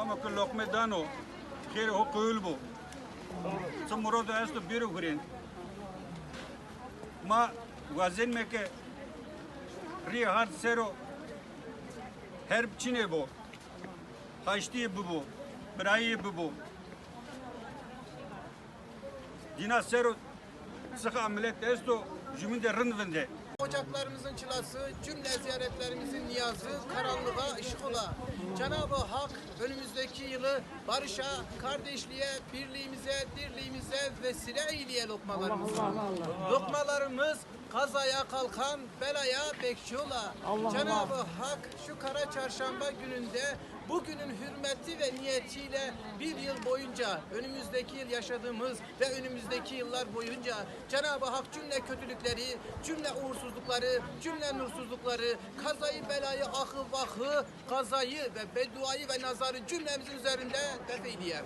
Ama ki lokme dano, kire ho kuyul bu. Sa murad est to biru gurin. Ma wazin me ke ri hat sero herb çine bu. Haşti bu bu. Brayi bu bu. Dina sero sıkı ameliyat est to jüminde rınvende. Ocaklarımızın çılası, cümle ziyaretlerimizin niyazı, karanlığa ışık ola. Cenab-ı Hak önümüzdeki yılı barışa, kardeşliğe, birliğimize, dirliğimize vesile eyleye lokmalarımızı. Lokmalarımız kazaya kalkan, belaya bekçi ola. Cenab-ı Hak şu kara çarşamba gününde bugünün hürmeti ve niyetiyle bir yıl boyunca önümüzdeki yıl yaşadığımız ve önümüzdeki yıllar boyunca Cenab-ı Hak cümle kötülükleri, cümle uğursuzlukları, cümle nursuzlukları, kazayı, belayı, ahı, vahı, kazayı ve bedduayı ve nazarı cümlemizin üzerinde def eyleye.